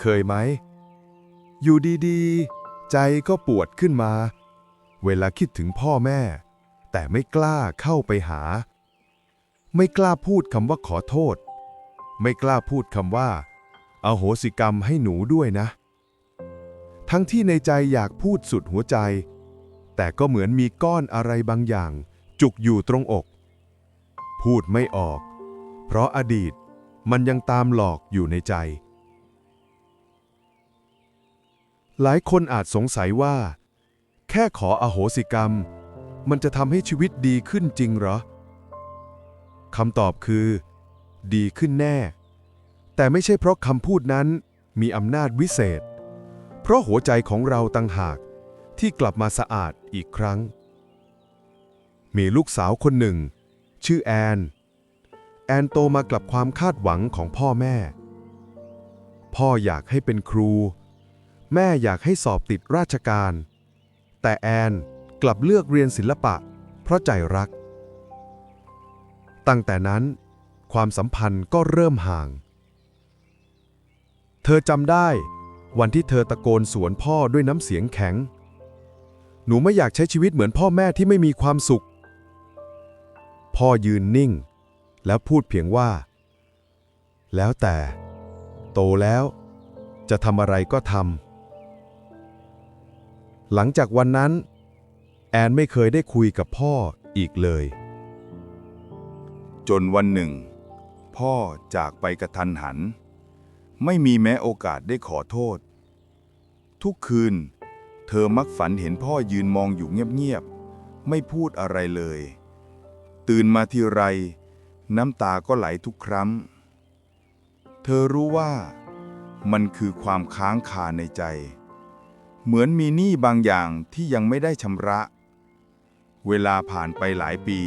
เคยไหม อยู่ดีๆ ใจก็ปวดขึ้นมา เวลาคิดถึงพ่อแม่ แต่ไม่กล้าเข้าไปหา ไม่กล้าพูดคำว่าขอโทษ ไม่กล้าพูดคำว่าอาโหสิกรรมให้หนูด้วยนะ ทั้งที่ในใจอยากพูดสุดหัวใจ แต่ก็เหมือนมีก้อนอะไรบางอย่าง จุกอยู่ตรงอก พูดไม่ออก เพราะอดีตมันยังตามหลอกอยู่ในใจ หลายคนอาจสงสัยว่า แค่ขออโหสิกรรม มันจะทำให้ชีวิตดีขึ้นจริงเหรอคำตอบคือ ดีขึ้นแน่ แต่ไม่ใช่เพราะคำพูดนั้นมีอำนาจวิเศษ เพราะหัวใจของเราต่างหากที่กลับมาสะอาดอีกครั้ง มีลูกสาวคนหนึ่ง ชื่อแอน แอนโตมากับความคาดหวังของพ่อแม่ พ่ออยากให้เป็นครู แม่อยากให้สอบติดราชการ แต่แอนกลับเลือกเรียนศิลปะ เพราะใจรัก ตั้งแต่นั้น ความสัมพันธ์ก็เริ่มห่าง เธอจำได้ วันที่เธอตะโกนสวนพ่อด้วยน้ำเสียงแข็ง หนูไม่อยากใช้ชีวิตเหมือนพ่อแม่ที่ไม่มีความสุข พ่อยืนนิ่ง แล้วพูดเพียงว่า แล้วแต่ โตแล้ว จะทำอะไรก็ทำ หลังจากวันนั้น แอนไม่เคยได้คุยกับพ่ออีกเลย จนวันหนึ่ง พ่อจากไปกระทันหัน ไม่มีแม้โอกาสได้ขอโทษ ทุกคืน เธอมักฝันเห็นพ่อยืนมองอยู่เงียบๆ ไม่พูดอะไรเลย ตื่นมาทีไร น้ำตาก็ไหลทุกครั้ง เธอรู้ว่ามันคือความค้างคาในใจ เหมือนมีหนี้บางอย่างที่ยังไม่ได้ชำระ เวลาผ่านไปหลายปี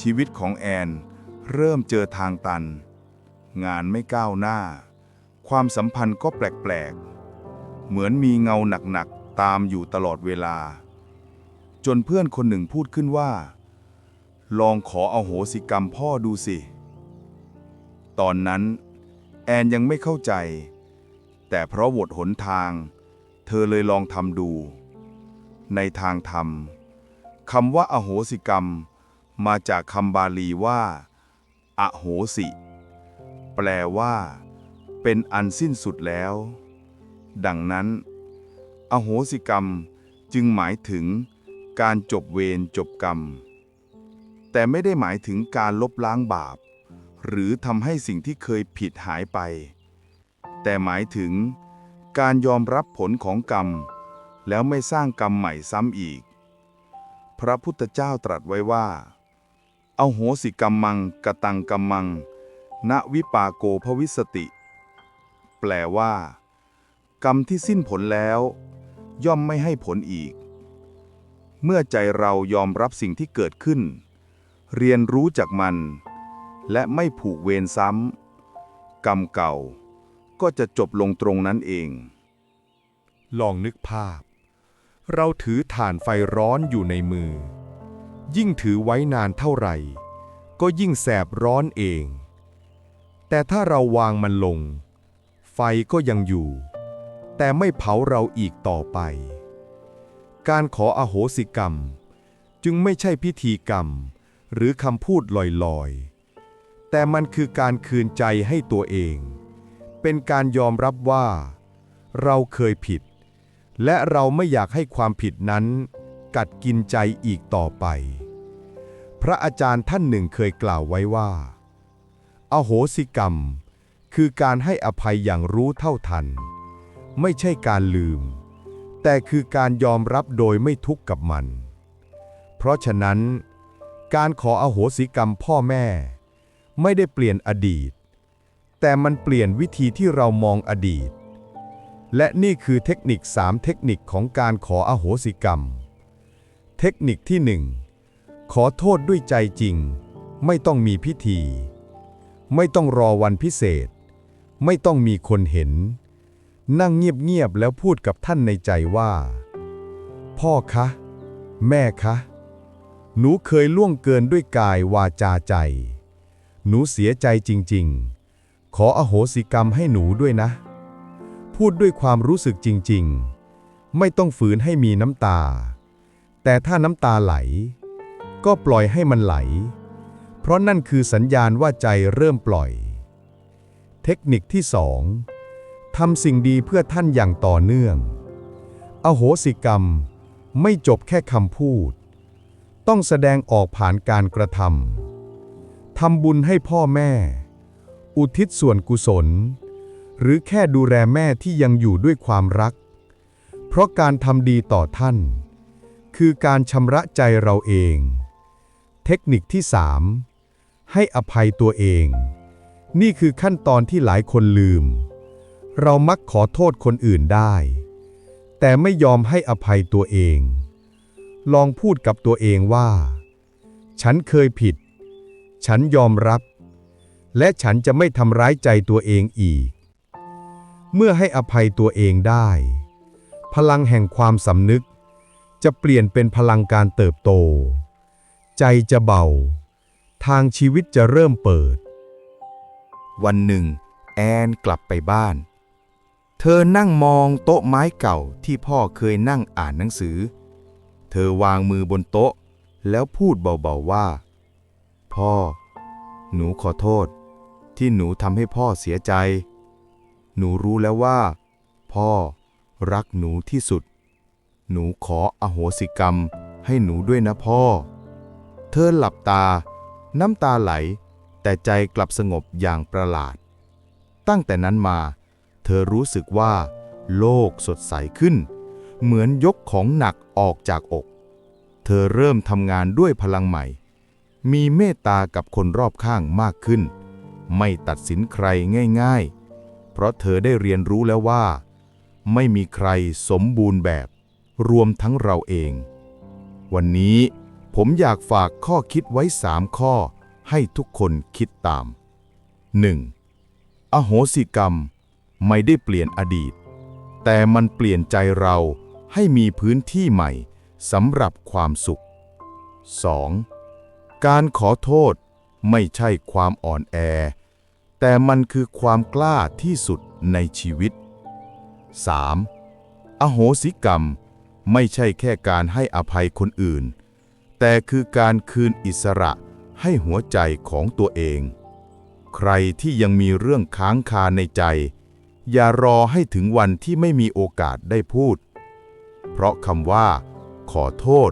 ชีวิตของแอน เริ่มเจอทางตัน งานไม่ก้าวหน้า ความสัมพันธ์ก็แปลกๆ เหมือนมีเงาหนักๆ ตามอยู่ตลอดเวลา จนเพื่อนคนหนึ่งพูดขึ้นว่า ลองขอเอาโหสิกรรมพ่อดูสิ ตอนนั้น แอนยังไม่เข้าใจ แต่เพราะหวดหนทาง เธอเลยลองทำดู ในทางธรรมคำว่าอโหสิกรรม มาจากคำบาลีว่า อโหสิ แปลว่า เป็นอันสิ้นสุดแล้ว ดังนั้น อโหสิกรรมจึงหมายถึงการจบเวรจบกรรม แต่ไม่ได้หมายถึงการลบล้างบาป หรือทำให้สิ่งที่เคยผิดหายไป แต่หมายถึง การยอมรับผลของกรรม แล้วไม่สร้างกรรมใหม่ซ้ำอีก พระพุทธเจ้าตรัสไว้ว่า เอาโหสิกรรมังกตังกรรมัง ณวิปาโกภวิสติ แปลว่า กรรมที่สิ้นผลแล้ว ย่อมไม่ให้ผลอีก เมื่อใจเรายอมรับสิ่งที่เกิดขึ้น เรียนรู้จากมัน และไม่ผูกเวรซ้ำ กรรมเก่า ก็จะจบลงตรงนั้นเอง ลองนึกภาพ เราถือถ่านไฟร้อนอยู่ในมือ ยิ่งถือไว้นานเท่าไหร่ ก็ยิ่งแสบร้อนเอง แต่ถ้าเราวางมันลง ไฟก็ยังอยู่ แต่ไม่เผาเราอีกต่อไป การขออโหสิกรรม จึงไม่ใช่พิธีกรรม หรือคำพูดลอยๆ แต่มันคือการคืนใจให้ตัวเอง เป็นการยอมรับว่า เราเคยผิด และเราไม่อยากให้ความผิดนั้น กัดกินใจอีกต่อไป พระอาจารย์ท่านหนึ่งเคยกล่าวไว้ว่า อโหสิกรรม คือการให้อภัยอย่างรู้เท่าทัน ไม่ใช่การลืม แต่คือการยอมรับโดยไม่ทุกข์กับมัน เพราะฉะนั้น การขออโหสิกรรมพ่อแม่ ไม่ได้เปลี่ยนอดีต แต่มันเปลี่ยนวิธีที่เรามองอดีต และนี่คือเทคนิค 3 เทคนิคของการขออโหสิกรรม เทคนิคที่ 1 ขอโทษด้วยใจจริง ไม่ต้องมีพิธี ไม่ต้องรอวันพิเศษ ไม่ต้องมีคนเห็น นั่งเงียบๆแล้วพูดกับท่านในใจว่า พ่อคะ แม่คะ หนูเคยล่วงเกินด้วยกายวาจาใจ หนูเสียใจจริง ๆ ขออโหสิกรรมให้หนูด้วยนะ พูดด้วยความรู้สึกจริง ๆ ไม่ต้องฝืนให้มีน้ำตา แต่ถ้าน้ำตาไหล ก็ปล่อยให้มันไหล เพราะนั่นคือสัญญาณว่าใจเริ่มปล่อย เทคนิคที่สองทำสิ่งดีเพื่อท่านอย่างต่อเนื่อง อโหสิกรรมไม่จบแค่คำพูด ต้องแสดงออกผ่านการกระทำทำบุญให้พ่อแม่ อุทิศส่วนกุศล หรือแค่ดูแลแม่ที่ยังอยู่ด้วยความรัก เพราะการทำดีต่อท่าน คือการชำระใจเราเอง เทคนิคที่สามให้อภัยตัวเอง นี่คือขั้นตอนที่หลายคนลืม เรามักขอโทษคนอื่นได้ แต่ไม่ยอมให้อภัยตัวเอง ลองพูดกับตัวเองว่า ฉันเคยผิด ฉันยอมรับ และฉันจะไม่ทำร้ายใจตัวเองอีก เมื่อให้อภัยตัวเองได้ พลังแห่งความสำนึก จะเปลี่ยนเป็นพลังการเติบโต ใจจะเบา ทางชีวิตจะเริ่มเปิด วันหนึ่ง แอนกลับไปบ้าน เธอนั่งมองโต๊ะไม้เก่าที่พ่อเคยนั่งอ่านหนังสือ เธอวางมือบนโต๊ะ แล้วพูดเบาๆว่า พ่อ หนูขอโทษ ที่หนูทำให้พ่อเสียใจ หนูรู้แล้วว่า พ่อรักหนูที่สุด หนูขออโหสิกรรมให้หนูด้วยนะพ่อ เธอหลับตา น้ำตาไหล แต่ใจกลับสงบอย่างประหลาด ตั้งแต่นั้นมา เธอรู้สึกว่า โลกสดใสขึ้น เหมือนยกของหนักออกจากอก เธอเริ่มทำงานด้วยพลังใหม่ มีเมตตากับคนรอบข้างมากขึ้น ไม่ตัดสินใครง่ายๆ เพราะเธอได้เรียนรู้แล้วว่า ไม่มีใครสมบูรณ์แบบ รวมทั้งเราเอง วันนี้ผมอยากฝากข้อคิดไว้สามข้อ ให้ทุกคนคิดตาม 1. อโหสิกรรมไม่ได้เปลี่ยนอดีต แต่มันเปลี่ยนใจเราให้มีพื้นที่ใหม่สำหรับความสุข 2. การขอโทษไม่ใช่ความอ่อนแอ แต่มันคือความกล้าที่สุดในชีวิต 3. อโหสิกรรม ไม่ใช่แค่การให้อภัยคนอื่น แต่คือการคืนอิสระให้หัวใจของตัวเอง ใครที่ยังมีเรื่องค้างคาในใจ อย่ารอให้ถึงวันที่ไม่มีโอกาสได้พูด เพราะคำว่า ขอโทษ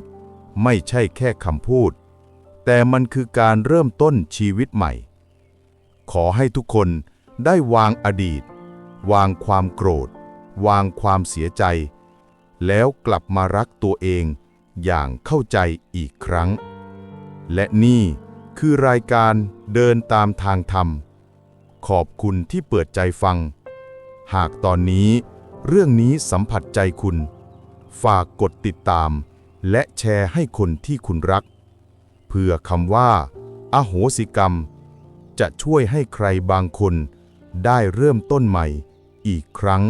ไม่ใช่แค่คำพูด แต่มันคือการเริ่มต้นชีวิตใหม่ ขอให้ทุกคนได้วางอดีต วางความโกรธ วางความเสียใจ แล้วกลับมารักตัวเองอย่างเข้าใจอีกครั้ง และนี่คือรายการเดินตามทางธรรม ขอบคุณที่เปิดใจฟัง หากตอนนี้เรื่องนี้สัมผัสใจคุณ ฝากกดติดตาม และแชร์ให้คนที่คุณรัก เพื่อคำว่า อโหสิกรรม จะช่วยให้ใครบางคนได้เริ่มต้นใหม่อีกครั้ง